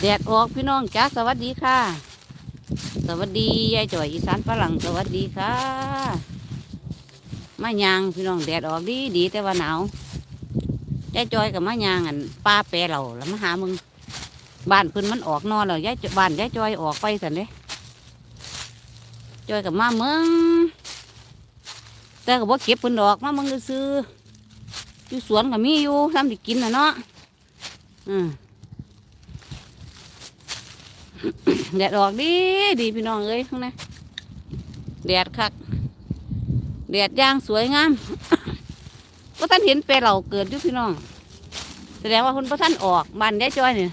แดดออกพี่น้องจ้าสวัสดีค่ะ สวัสดียายจ่อยอีสานฝรั่งสวัสดีค่ะมายางพี่น้องแดดออกดีดีแต่ว่าหนาวยายจอยกับมายางอันป้าแปรเราแล้วมาหามึงบ้านพิ่นมันออกนอนแล้วยายบ้านยายจอยออกไปสันเด้จอยกับมาเมืองแต่กับว่าเก็บพิ่นดอกมาเมืองซื้ออยู่สวนก็มีอยู่ทำสิกินนะเนาะอืม แดดออกดีดีพี่น้องเอ้ยข้างในแดดคักแดดย่างสวยงามก็ท่านเห็นเปลเหล่าเกิดอยู่พี่น้อง แสดงว่าคุณพระท่านออกบ้านได้จ้อยเนี่ย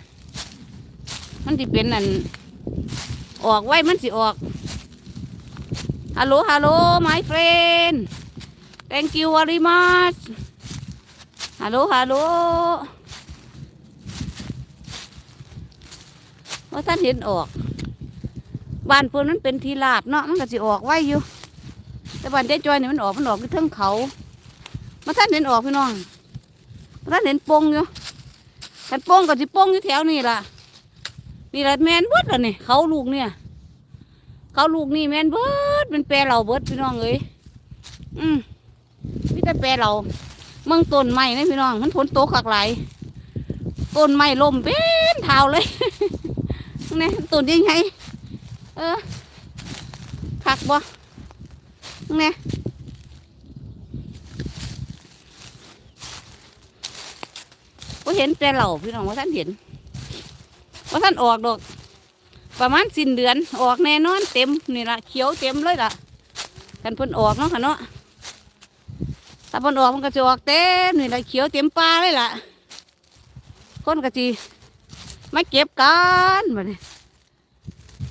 มันสิเป็นอันออกไว้มันสิออกฮัลโหลฮัลโหล my friend thank you very much ฮัลโหลฮัลโหล ว่าท่านเห็นออกบ้านเพิ่นมันเป็นทีลาบเนาะมันก็สิออกไว้อยู่ แต่บ้านได้จอยนี่มันออกมันออกที่เทิงเขามาท่านเห็นออกพี่น้องมาท่านเห็นปงอยู่ท่านปงก็สิปงอยู่แถวนี่ล่ะนี่แหละแมนเบิดล่ะนี่เขาลูกเนี่ย เขาลูกนี่แมนเบิดเป็นแปรเราเบิดพี่น้องเอ้ยอืมมีแต่แปรเราเมืองต้นไม้นะพี่น้อง มันฝนตกขักไหลายต้นไม้ล่มเป็นเท้าเลย นี่ตุ่นยังไงเออคักบ่นี่ก็เห็นแต่เหล่าพี่น้องว่าท่านเห็นว่าท่านออกดอก ประมาณสิ้นเดือนออกแน่นอนเต็มนี่ละเขียวเต็มเลยล่ะกันพ่นออกเนาะค่ะเนาะถ้าพ่นออกมันก็จะออกเต็มนี่ละเขียวเต็มปลาเลยล่ะคนก็จี มาเก็บกันบัดนี้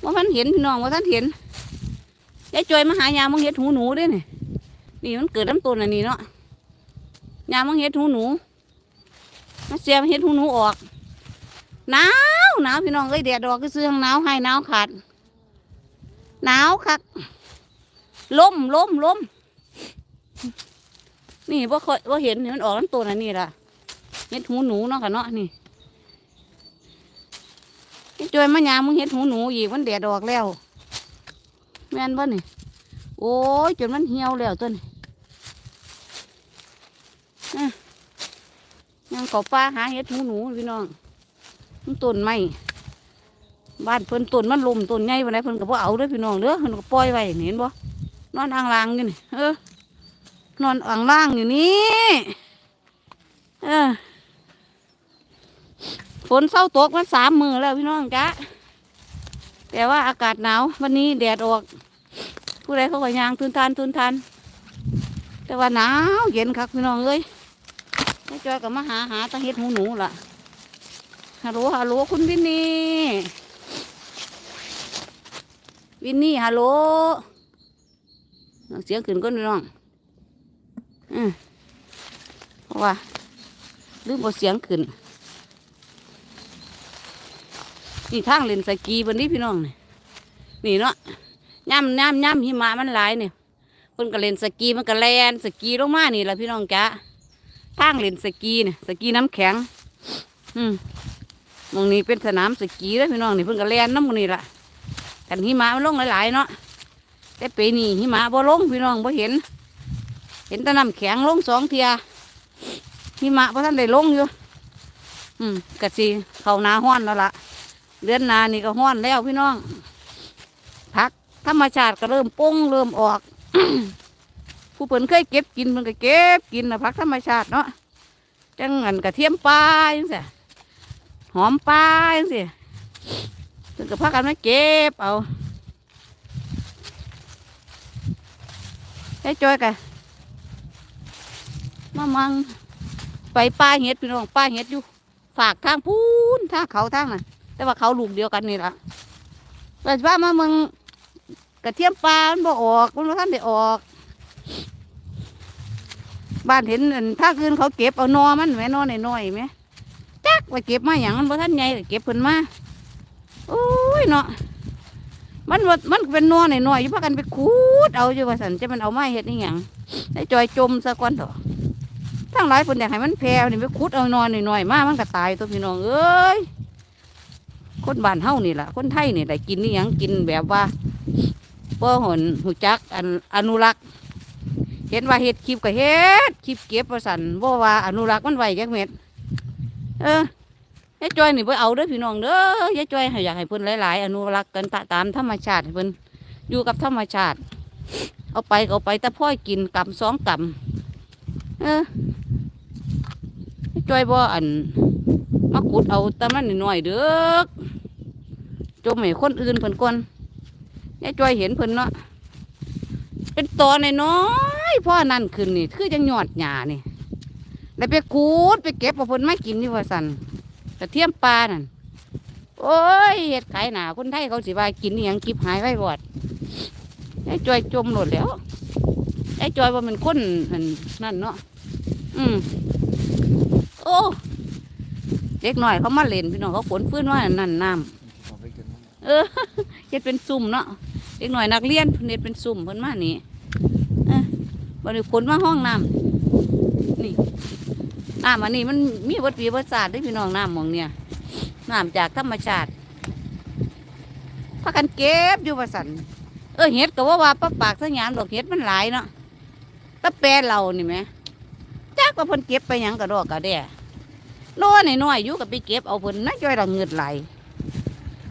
ว่าท่านเห็นพี่น้องว่าท่านเห็นยายจอยมาหายามังเห็ดหูหนูด้วยนี่นี่มันเกิดน้ำต้นอันนี้เนาะยามังเห็ดหูหนูมาเสียมเห็ดหูหนูออกหนาวหนาวพี่น้องเอ้ยแดดออกก็ซื้อข้างหนาวให้หนาวขาดหนาวคักลมล้มล้มนี่ว่าเคยว่าเห็นมันออกน้ำต้นอันนี้ล่ะเห็ดหูหนูเนาะค่ะเนาะนี่ จอยมะยามมึงเห็ดหูหนูอีกมันแดดออกแล้ว แม่นบ่นี่ โอ้ยจนมันเหี่ยวแล้วต้นนี่ยังเขาป้าหาเห็ดหูหนูพี่น้องมันต้นไม้บ้านเพิ่นต้นมันลมต้นใหญ่วันไหนเพิ่นก็บ่เอาเด้อพี่น้องเด้อเพิ่นก็ปล่อยไว้เห็นบ่นอนอ่างล่างอยู่นี่เออนอนอ่างล่างอยู่นี่เออ ฝนเศร้าตกมาสามมือแล้วพี่น้องจ้ะแต่ว่าอากาศหนาววันนี้แดดออก ผู้ใดเขาก็ยางทุนทานทุนทานแต่ว่าหนาวเย็นครับพี่น้องเอ้ยไอ้จอยกับมาหาหาตะเฮ็ดหูหนูล่ะฮัลโหลฮัลโหลคุณวินนี่วินนี่ฮัลโหลเสียงขึ้นก้นพี่น้องอืมเพราะว่าลืมบทเสียงขึ้น นี่ทางเล่นสกีบนนี้พี่น้องนี่นี่เนาะย่ำย่ำย่ำหิมะมันหลายเนี่ยคนก็เล่นสกีมันก็แลนสกีลงมานี่แหละพี่น้องจ้าทางเล่นสกีเนี่ยสกีน้ำแข็ง อืมตรงนี้เป็นสนามสกีแล้วพี่น้องนี่เพิ่นก็แลนน้ำมันนี่ละกันหิมะมันลงหลายๆเนาะแต่ปีนี้หิมะบ่ลงพี่น้องบ่เห็น เห็นแต่น้ำแข็งลงสองเทียหิมะเพราะท่านได้ลงอยู่ อืมกะสิเขาหนาห้อนแล้วล่ะ เดือนนานี่ก็ห้อนแล้วพี่น้องผักธรรมชาติก็เริ่มป้งเริ่มออก ผู้เพิ่นเคยเก็บกินมันก็เก็บกินนะผักธรรมชาติเนาะจังอันกระเทียมปลาจังสิหอมปลาจังสิเพิ่นก็พากันมาเก็บเอาไอ้จอยกันมามังไปปลาเห็ดพี่น้องปลาเห็ดอยู่ ฝากทางพูนทางเขาทางน่ะ แต่ว่าเขาลูกเดียวกันนี่ละแต่ว่ามาเมืองกระเทียมปลามันบ่ออกมันบ่ท่านได้ออก บ้านเห็นถ้าคืนเขาเก็บเอานอมันแหม่นอน้อยๆไหมจักไปเก็บมาอย่างมันบ่ท่านใหญ่เก็บเพิ่นมาโอ้ยเนาะมันมันเป็นนอน้อยๆอยู่พากันไปคูดเอาอยู่ว่าสันจะมันเอาไม้เฮ็ดนี่หยังให้จอยจมซะก่อนเถอะทั้งหลายคนอยากให้มันแพร่นี่ไปคูดเอานอนน้อยๆมามันก็ตายตัวพี่น้องเอ้ย คนบ้านเฮานี่แหละคนไทยนี่แหละกินนี่ยังกินแบบว่าบ่หนหูจักอันอนุรักษ์ เห็นว่าเฮ็ดคลิปก็เฮ็ดคลิปเก็บประสันบ่าว่าอนุรักษ์มันไว้จักเม็ดเออยายจอยนี่บ่เอาเด้อพี่น้องเด้อยายจอยให้อยากให้เพิ่นหลายๆ อนุรักษ์กันตามธรรมชาติเพิ่นอยู่กับธรรมชาติ เอาไปเอาไปแต่พ่อยกินกำสองกำเออจอยบ่อัน มาขุดเอาแต่มันหน้อยๆเด้อจมให้คนอื่นเพิ่นก่อนยายจอยเห็นเพิ่นเนาะเป็นตอนน้อยพ่อนั่นขึ้นนี่คือจังหยอดหญ้านี่แล้วไปกูดไปเก็บเอาเพิ่นมากินนี่ว่าสันกระเทียมปลานั่นโอ้ยเฮ็ดขายหนาคนไทยเขาสิว่ากินนี่ยังกิบหายไว้บอดไอ้จอยจมหมดแล้วไอ้จอยว่ามันคนนั่นนั่นเนาะอืมโอ้ เด็กหน่อยเขามาเล่นพี่น้องเขาฝนฟื้นว่านั่นน้ำขอไปกินน้ำเออเฮ็ดเป็นซุ่มเนาะเด็กหน่อยนักเรียนเพิ่นเฮ็ดเป็นซุ่มเพิ่นมานี่เออบัดนี้ขนมาห้องน้ำนี่น้ำอันนี้มันมีวัตปีวัตศาสตร์เด้วยพี่น้องน้ำหมองเนี่ยน้ำจากธรรมชาติพากันเก็บอยู่ว่าสันเออเห็ดก็ว่าว่าปลาปากสัญญามดอกเห็ดมันหลายเนาะตะแปรเรานี่ไหมจ้าก็เพิ่นเก็บไปหยังกระดอกกระแด่ น้อยน้อยๆอยู่กับไปเก็บเอาเพิ่นน่าจ้อยเราเงือดไหล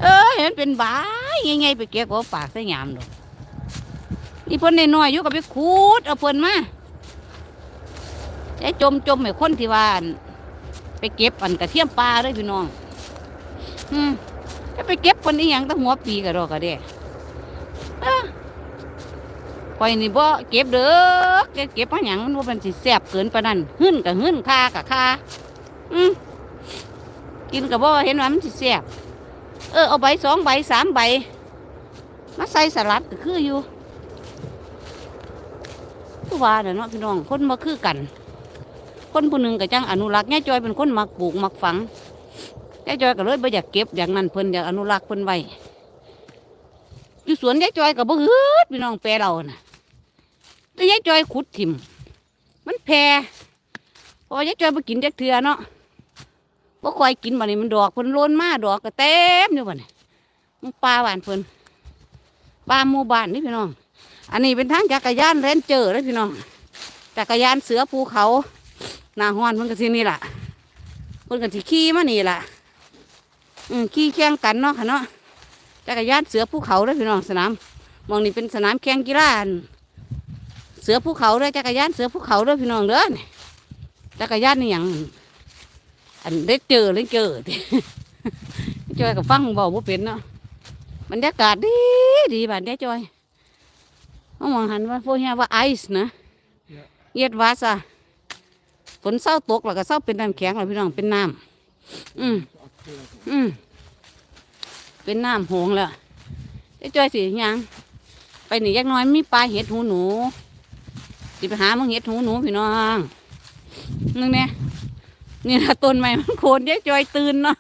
เออเห็นเป็นบายไงไปเก็บเอาปากใส่ยามดอกนี่เพิ่นน้อยๆอยู่กับไปขูดเอาเพิ่นมาไอ้จมจมไอ้คนที่ว่านไปเก็บอันกระเทียมปลาเลยพี่น้องอืมไปเก็บคนนี้ยังตั้งหัวปีกระดอกกระเด้คอยนี่บ่เก็บเด้อเก็บเก็บมาหยังมันว่าเป็นสิแซ่บเกินปนนั้นหึ่นกับหึ่นคากับคา อืมกินกับบ่เห็นว่ามันสิแซ่บเออเอาใบสองใบสามใบ มาใส่สลัดก็คืออยู่คือว่าเนาะพี่น้องคนมาคือกัน คนผู้หนึ่งก็จังอนุรักษ์แง่จอยเป็นคนมักปลูกมักฝังแง่จอยก็เลยบ่อยากเก็บอย่างนั้นเพิ่นอยากอนุรักษ์เพิ่นไว้อยู่สวนแง่จอยก็บ่ฮึดพี่น้องแปรเราน่ะแต่แง่จอยขุดถิ่มมันแพรพอแง่จอยบ่กินจักเทื่อเนาะ บ่ค่อยกินบัดนี้มันดอกเพิ่นโลนมาดอกก็เต็มอยู่บัดนี้มันปลาหวานเพิ่นปลาหมู่บ้านนี่พี่น้อง อันนี้เป็นทางจักรยานเรนเจอร์เลยพี่น้องจักรยานเสือภูเขาหน้าฮ้อนเพิ่นก็สินี่ล่ะเพิ่นก็สิขี่มานี่ล่ะอืมขี่แข่งกันเนาะค่ะเนาะจักรยานเสือภูเขาเลยพี่น้องสนามมองนี่เป็นสนามแข่งกีฬาเสือภูเขาเลยจักรยานเสือภูเขาเลยพี่น้องเด้อจักรยานนี่หยัง อันได้เจอเลยเจอจอยกับฟังเบาบ่เป็นเนาะบรรยากาศดีดีบ้านได้จอยเขามองหันว่าพวกเนี้ยว่าไอซ์นะเย็ดวาซะฝนเศร้าตกแล้วก็เศร้าเป็นน้ำแข็งแล้วพี่น้องเป็นน้ำอืมอืมเป็นน้ำโหงแล้วได้จอยสิยังไปนี่ยักน้อยมีปลาเห็ดหูหนูสิไปหามึงเห็ดหูหนูพี่น้องนึงเนี่ย นี่นะต้นใหม่มันโคนยายจอยตื่นเนาะ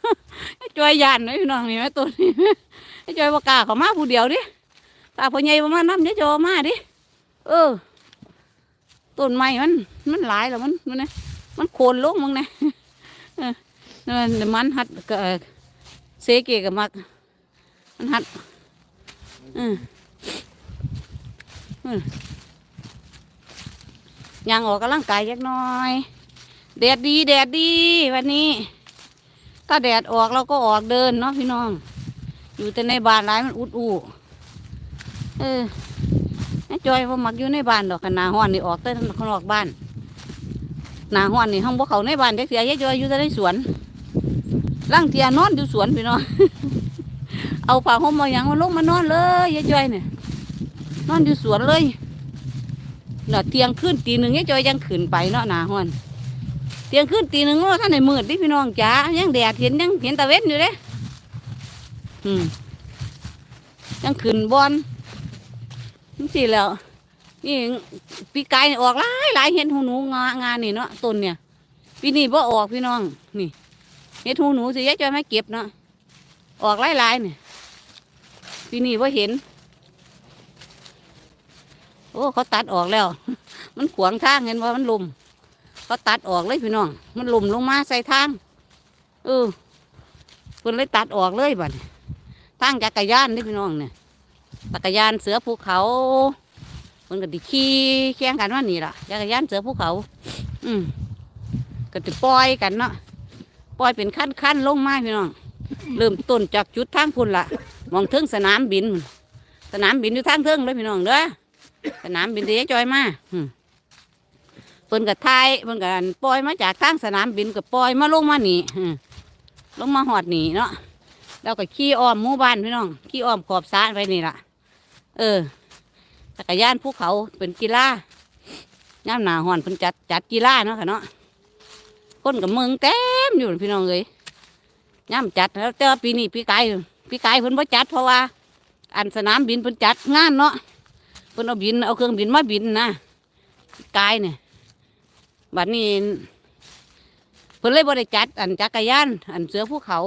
ยายจอยยานเลยพี่น้องนี่ไหมต้นนี้จอยประกล้าเขามาผู้เดียวดิตาพ่อใหญ่ประมาณน้ำยายจอมาดิเออต้นไม้มันมันหลายแล้วมันมันนะมันโคนลงมึงนะเออนั่นมันหัดก็เสเกกับมักมันหัดเออเออย่างออกกำลังกายยักน้อย แดดดีแดดดีวันนี้ ถ้าแดดออกเราก็ออกเดินเนาะพี่น้อง อยู่แต่ในบ้านร้ายมันอุดอูเออไอจอยว่ามักอยู่ในบ้านดอกกันนาห้อนนี่ออกแต่ข้างนอกบ้านนาห้อนนี่ห้องพวกเขาในบ้านได้เสียยายจอยอยู่แต่ในสวนร่างเทียนอนอยู่สวนพี่น้องเอาผ้าห่มมาอย่างมาลงมานอนเลยยายจอยเนี่ยนอนอยู่สวนเลยเนาะเที่ยงขึ้นตีหนึ่งยายจอยยังขึ้นไปเนาะนาห้อน เที่ยงคืนตีหนึ่งว่าท่านในมืดดิพี่น้องจ๋ายังแดดเห็นยังเห็นตะเวนอยู่เด้อืมยังขึ้นบอลนี่สิแล้วนี่ปีกายออกหลายหลายเห็นหูหนูงางานนี่เนาะต้นเนี่ยปีนี้บ่ออกพี่น้อง นี่เห็นหูหนูสิยายจอยไม่เก็บเนาะออกหลายหลายนี่ยปีนี้บ่เห็น โอ้เขาตัดออกแล้ว มันขวางทางเห็นว่ามันลุม เขาตัดออกเลยพี่น้อง มันหลุมลงมาใส่ทาง เออเพิ่นเลยตัดออกเลยบัดทางจักรยานนี่พี่น้องเนี่ยจักรยานเสือภูเขาเพิ่นก็ดิขี่แข่งกันว่านี่ล่ะจักรยานเสือภูเขา อืมก็จะปล่อยกันเนาะปล่อยเป็นขั้นขั้นๆลงมาพี่น้อง เริ่มต้นจากจุดทางพุ่นละมองถึงสนามบิน สนามบินอยู่ทางเทิงเลยพี่น้องเด้อสนามบินที่ยจอยมาอืม พิ่นกับไทยเพิ่นกับปล่อยมาจากทางสนามบินกับปล่อยมาลงมานี่ลงมาหอดนี่เนาะแล้วก็ขี่อ้อมหมู่บ้านพี่น้องขี่อ้อมขอบสระไปนี่ล่ะ เออจักรยานภูเขาเป็นกีฬาย่ามหนาหอนเพิ่นจัดจัดกีฬาเนาะค่ะเนาะคนกับเมืองเต็มอยู่พี่น้องเลยย่ามจัดแล้วแต่ปีนี้ปีกายปีกายเพิ่นบ่จัดเพราะว่า อันสนามบินเพิ่นจัดงานเนาะเพิ่นเอาบินเอาเครื่องบินมาบินนะกายเนี่ย บัดนี้เพิ่นเลยบ่ได้จัด อันจักรยาน อันเสือภูเขา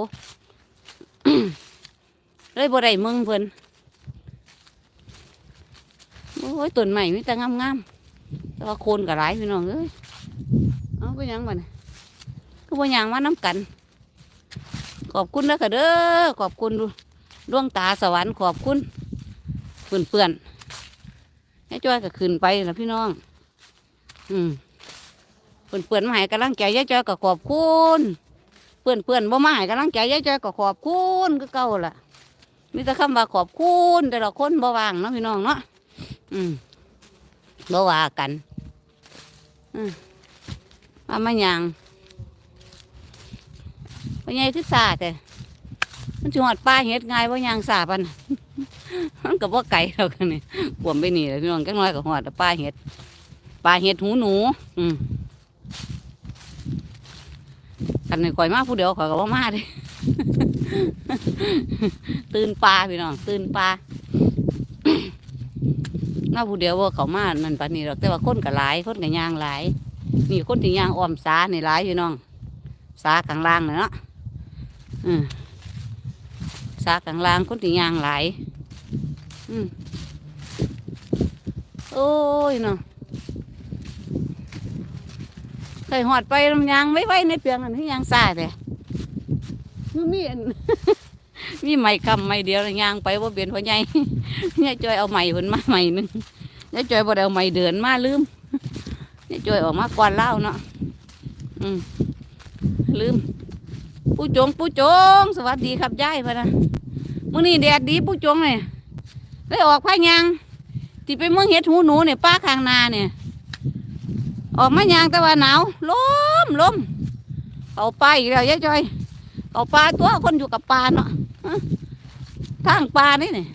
เลยบ่ได้เมืองเพิ่นโอ้ยต้นใหม่มีแต่งามๆแต่ว่าโคนก็หลายพี่น้องเอ้ยเอาไปยังบัดนี้ก็บ่ยังมาน้ำกัน ขอบคุณนะค่ะเด้อขอบคุณดูดวงตาสวรรค์ขอบคุณเพื่อนเพื่อนๆให้จ้อยก็ขึ้นไปนะพี่น้อง อืม เพื่อนเพื่อนมาให้กำลังใจยายจอยก็ขอบคุณเพื่อนเพื่อนบ่มาให้กำลังใจยายจอยก็ขอบคุณก็เก่าล่ะมีแต่คำว่าขอบคุณแต่ละคนบ่วางเนาะพี่น้องเนาะอืมบ่ว่ากันอืมมามาหยังว่าไงคือซาแต่มันจะหอดปลาเห็ดง่ายว่ายางสาปันมันก็บ่ไก่เรากันนี่ปวมไปนี่แหละพี่น้องจังน้อยก็หอดปลาเห็ดปลาเห็ดหูหนู อืม กันนี่ข่อยมาผู้เดียวข่อยก็บ่มาเด้ตื่นปลาพี่น้องตื่นปลามาผู้เดียวว่าเขามานั่นปานนี้หรอกแต่ว่าคนก็หลายคนก็ย่างหลายนี่คนที่ย่างอ้อมสาในหลายพี่น้องสาข้างล่างเนาะอืมสากลางล่างคนที่ยางหลายอืมโอ้ยเนาะเค ยหอดไปลำยางไว้ไว้ในเปียงอันที่ยางซาแต่มันมีอันมีไม้คำไม้เดียวแล้วยางไปว่าเปลี่ยนพ่อใหญ่เนี่ยจอยเอาไม้ผนมาไม้หนึงเนี่ยจอยบ่ได้เอาไม้เดินมาลืมเนี่ยจอยออกมาก่อนเล่าเนาะอืมลืมผู้จงผู้จง สวัสดีครับยายพะนะมื้อนี้แดดดีผู้จงเนี่ยได้ออกพายางที่ไปเมืองเห็ดหูหนูเนี่ยป้าข้างนาเนี่ย ออกมายางแต่ว่าหนาวลมลมเอาปลาอีกแล้วยายจอยเอาปลาตัวคนอยู่กับปลาเนาะทางปลานี่เนี่ย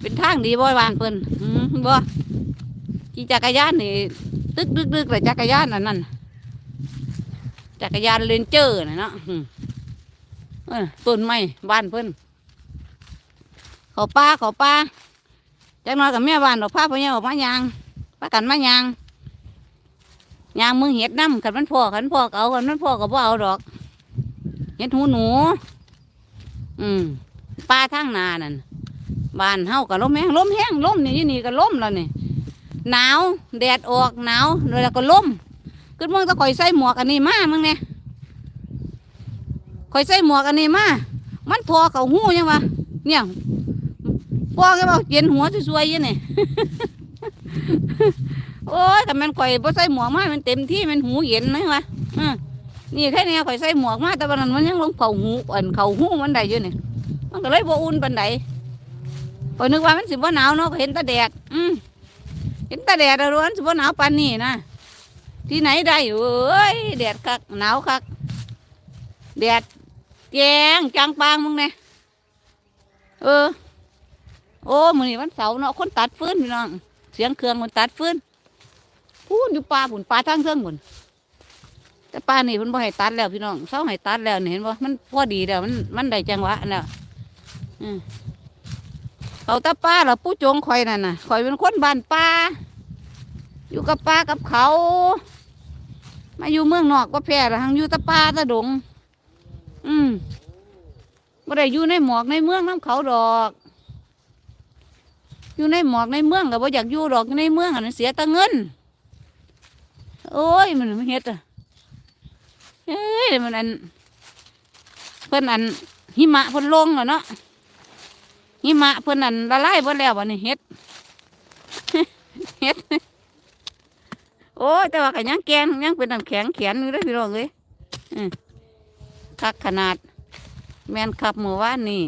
เป็นทางดีบ่วานเพิ่นบ่ขี่จักรยานนี่ตึกดึกดึกเลยจักรยานอันนั้นจักรยานเลนเจอร์นะเนาะต้นไม้บ้านเพิ่นขาป้าขาป้าจักน้อยกับแม่บ้านดอกผ้าพ่อเนี่ออกมายางป้ากันมายาง ยางมึงเห็ดน้ำกันมันพ่อกันพ่อกเอากันมันพ่อก็บ่เอาดอกเห็ดหูหนู อืมป้าทางนานั่นบ้านเฮากับลมแห้งลมแห้งลมนี่ยู่นี่ก็ลมแล้วนี่หนาวแดดออกหนาวแล้วก็ลมขึ้นมึงตะข่อยใส่หมวกอันนี้มามึงเนี่ยข่อยใส่หมวกอันนี้มามันพอเขาหูยังวะเนี่ยพอแกบอกเย็นหัวสวยๆยังนี่ โอ้ยแต่มันข่อยบ่ใส่หมวกมามันเต็มที่มันหูเย็นไหมวะอืมนี่แค่เนี้ยข่อยใส่หมวกมาแต่วันนั้นมันยังลงเข่าหูอันเข่าหูมันได้อยู่นี่มันก็เลยบ่อุ่นปานใดข่อยนึกว่ามันสิบ่หนาวเนาะก็เห็นตาแดดอืมเห็นตาแดดแล้วรู้ว่ามันสิบ่หนาวปานนี้นะที่ไหนได้เอ้ยแดดคักหนาวคักแดดแจงจังปางมึงเนี่ยเออ โอ้มือนี้วันเสาร์เนาะคนตัดฟืนพี่น้องเสียงเครื่องมันตัดฟืน พูนอยู่ป่าผุนป่าทางเครื่องผุนแต่ป่านี่เพิ่นบ่ให้ตัดแล้วพี่น้องเสาให้ตัดแล้วนี่เห็นบ่มันพอดีแล้วมันมันได้จังหวะแล้วอืมเขาตาป้าเหรอผู้จงคอยนั่นน่ะคอยเป็นคนบ้านป่าอยู่กับป่ากับเขา มาอยู่เมืองนอกก็แพ้ละหังอยู่ตะป่าตะดง อืมบ่ได้อยู่ในหมอกในเมืองน้ำเขาดอก อยู่ในหมอกในเมืองก็บ่อยากอยู่ดอกอยู่ในเมืองอันนั้นเสียแตะเงิน โอ้ย มันมันเฮ็ดอะเอ้ยมันอันเพิ่นพิ่นอันหิมะเพิ่นลงแล้วเนาะหิมะเพิ่นอันละลายเบิดแล้ววันนี้เฮ็ดเฮ็ดโอ้ยแต่ว่าก็ยังแกนยังเป็นน้ำแข็งแข็งอยู่เลยพี่น้องเลยคักขนาด แมนขับเมื่อวานี่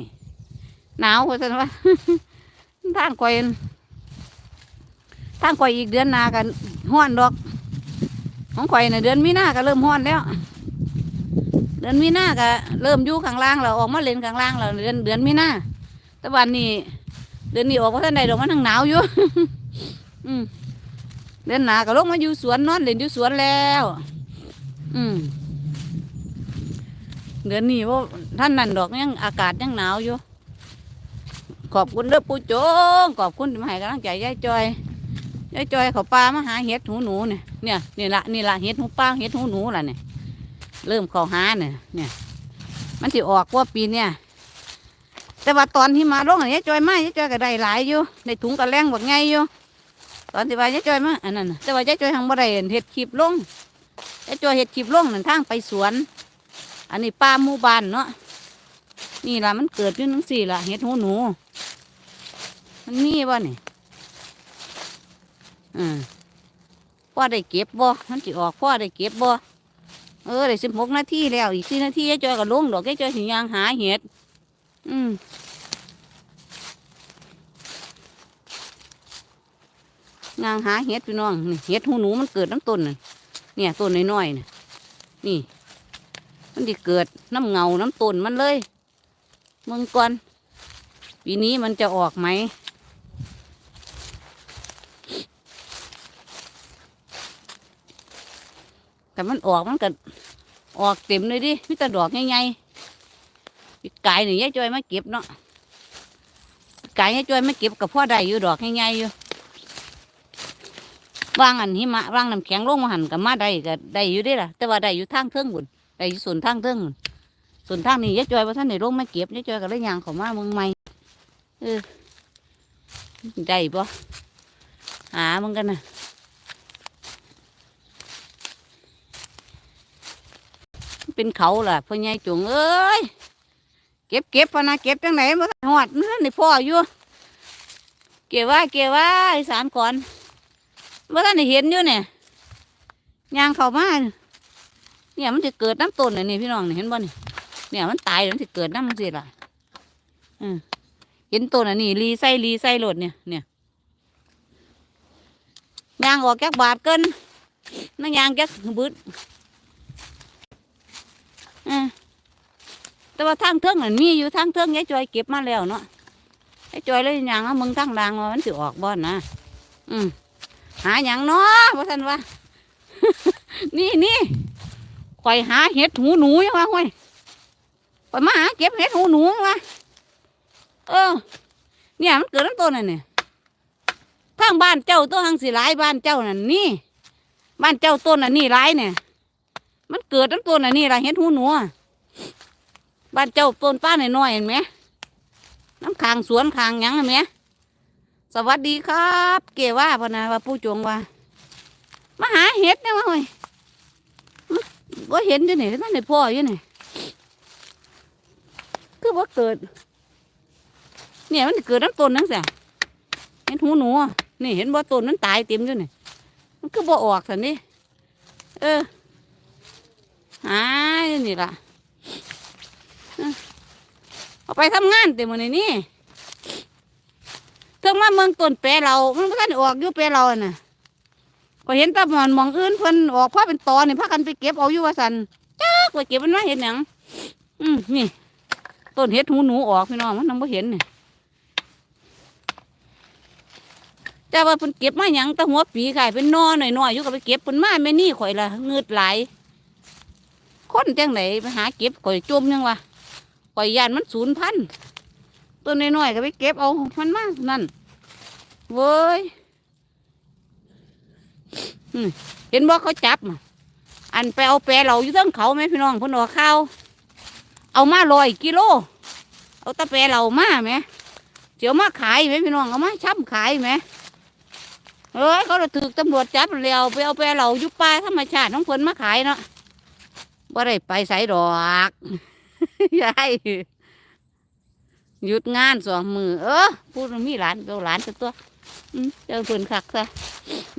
หนาวเพราะฉะนั้นว่าทางก่อยทางก่อยอีกเดือนหนากันห้อนดอก ของข่อยน่ะเดือนมีนาก็เริ่มห้อนแล้ว เดือนมีนาก็เริ่มยู่ข้างล่างแล้วออกมาเล่นข้างล่างแล้วเดือนเดือนมีนาแต่วันนี้ เดือนนี้ออกมาท่านใดดอกมันทั้งหนาวอยู่อืมเดือนหนาก็ลงมาอยู่สวนนอนเล่นอยู่สวนแล้ว อืมเดือนนี้ว่าท่านนั่นดอกยังอากาศยังหนาวอยู่ ขอบคุณเด้อปู่โจงขอบคุณที่มาให้กำลังใจยายจอย ยายจอยเขาปลามาหาเห็ดหูหนูเนี่ยเนี่ยนี่ละนี่ละเห็ดหูปลาเห็ดหูหนูล่ะเนี่ยเริ่มเขาหาเนี่ยเนี่ย มันสิออกว่าปีเนี่ยแต่ว่าตอนที่มาลงอันนี้จอยมายายจอยก็ได้หลายอยู่ในถุงกระแรงบักไงอยู่ตอนที่ว่ายายจอยมาอันนั้นแต่ว่ายายจอยทางบ่ได้เห็ดคลิปลงยายจอยเห็ดคลิปลงนั่นทางไปสวน อันนี้ป่าหมู่บ้านเนาะนี่ล่ะมันเกิดอยู่นังสี่ล่ะเห็ดหูหนู มันมีบ่นี่ อืมพ่อได้เก็บบ่มันสิออกพ่อได้เก็บบ่เออได้สิบหกนาทีแล้ว อีกสี่นาทียายจอยก็ลงดอกยายจอยสิยางหาเห็ดอืมยางหาเห็ดพี่น้องนี่เห็ดหูหนูมันเกิดน้ำต้นน่ะเนี่ยต้นน้อยๆน่ะนี่ มันจะเกิดน้ำเงาน้ำต้นมันเลยเมืองก่อนปีนี้มันจะออกไหม แต่มันออกมันก็ออกเต็มเลยดิมิแต่ดอกใหญ่ๆปีกายนี่ยายจอยมาเก็บเนาะปีกายยายจอยมาเก็บกับพ่อได้อยู่ดอกใหญ่ๆอยู่ว่างอันหิมะว่างน้ำแข็งลงมาหันกับมาได้ก็ได้อยู่ด้ล่ะ แต่ว่าได้อยู่ทางเทิงบุญได้อยู่ส่วนทางเทิงบุญส่วนทางนี้ยายจอยว่าท่านได้ลงมาเก็บยายจอยก็เลยยางเขามาเมืองใหม่เออได้ปะหามึงกันนะ เป็นเขาล่ะพ่อใหญ่จงเอ้ยเก็บเก็บพนะเก็บจังไหนมาหอดเนื้อในพ่ออยู่เกี่ยวว่าเกี่ยวว่าอีสานก่อนว่าท่านได้เห็นอยู่เนี่ยยางเขามาเนี่ยมันจะเกิดน้ำต้นน่ะนี่พี่น้องเห็นบ่นี่ยเนี่ยมันตายแล้วมันจะเกิดน้ำมันสิล่ะอืมเห็นตัวน่ะนี่รีไส้รีไส้หลดเนี่ยเนี่ยยางออกแก๊กบาทเกินนั่งยางแก๊กบึด อ่าแต่ว่าทางเทิงนั่นมีอยู่ทางเทิงยายจอยเก็บมาแล้วเนาะยายจอยเลยยางเอามึงทางดางว่ามันสิออกบ่อนนะอืมหาหยังเนาะว่าท่านว่า นี่นี่ข่อยหาเห็ดหูหนูยังวะห้วยข่อยมาหาเก็บเห็ดหูหนูยังวะเออ เนี่ยมันเกิดน้ำต้นน่ะเนี่ยทางบ้านเจ้าตัวทางสีหลายบ้านเจ้านั่นนี่ บ้านเจ้าต้นน่ะนี่หลายเนี่ย มันเกิดน้ำต้นน่ะนี่ละเห็นหูหนูอะบ้านเจ้าต้นป้าหน่อยๆเห็นไหมน้ำคางสวนคางยังเห็นไหมสวัสดีครับ เกว่าพนะว่าผู้จงว่ามาหาเห็ดเนี่ยมาเฮ้ยว่าเห็นอยู่นี่นั่นในพ่ออยู่นี่คือว่าเกิด เนี่ยมันเกิดน้ำต้นนั่นสิเห็นหูหนูอะนี่เห็นบ่าต้นมันตายเต็มอยู่นี่มันคือบ่ออกสันนี่เออ หายนี่ล่ะเออเอาไปทำงานเต็มวันนี่เทิงมาเมืองต้นแปรเรามันบ่ทันออกอยู่แปรเราน่ะก็เห็นตาหมอนมองอื่นเพิ่นออกพ่อเป็นตอนี่พากันไปเก็บเอาอยู่ว่าสันจักไปเก็บมันมาเห็นหยังอืมนี่ต้นเห็ดหูหนูออกพี่น้องมันน้ำบ่เห็นนี่แต่ว่าเพิ่นเก็บมาหยังตะหัวปีขายเป็นนอหน่อยๆอยู่ก็ไปเก็บเพิ่นมาแม่นี่ข่อยละเงืดหล คนจังไหนไปหาเก็บข่อยจมยังวะข่อยยานมันสูญพันตัวน้อยๆก็ไปเก็บเอามันมากนั่นเว้ยเห็นบ่เขาจับอันไปเอาแปรเราอยู่เทั้งเขาไหมพี่น้องพ่นเออกข้าวเอามาลอยกิโล เอาตะแปรเรามาไหมเดี๋ยวมาขายไหมพี่น้องเอามาช้ำขายไหมเอ้ยเขาถูกตำรวจจับแล้วไปเอาไปรเราอยู่ป่าธรรมชาติของเพิ่นมาขายเนาะ บ่ได้ไปใส่ดอกยายหยุดงานสองมือเออพูดมีหลานเอาหลานซะตัวเจ้าเพิ่นคักซะ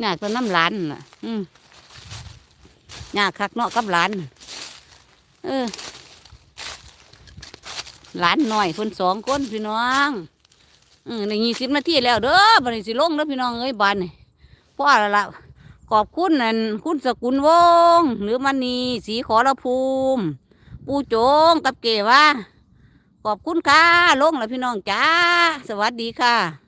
อยากจะน้ำหลานน่ะอืมอยากคักเนาะกับหลานเออหลานหน่อยเพิ่นสองคนพี่น้องอืมในยี่สิบนาทีแล้วเด้อบัดนี้สิลงเด้อพี่น้องเอ้ยบานนี่พ่อและละ ขอบคุณนั่นคุณสกุลวงหรือมณีสีขอรภูมิ ปูโจงกับเกว่า ขอบคุณค่ะลงแล้วพี่น้องจ้า สวัสดีค่ะ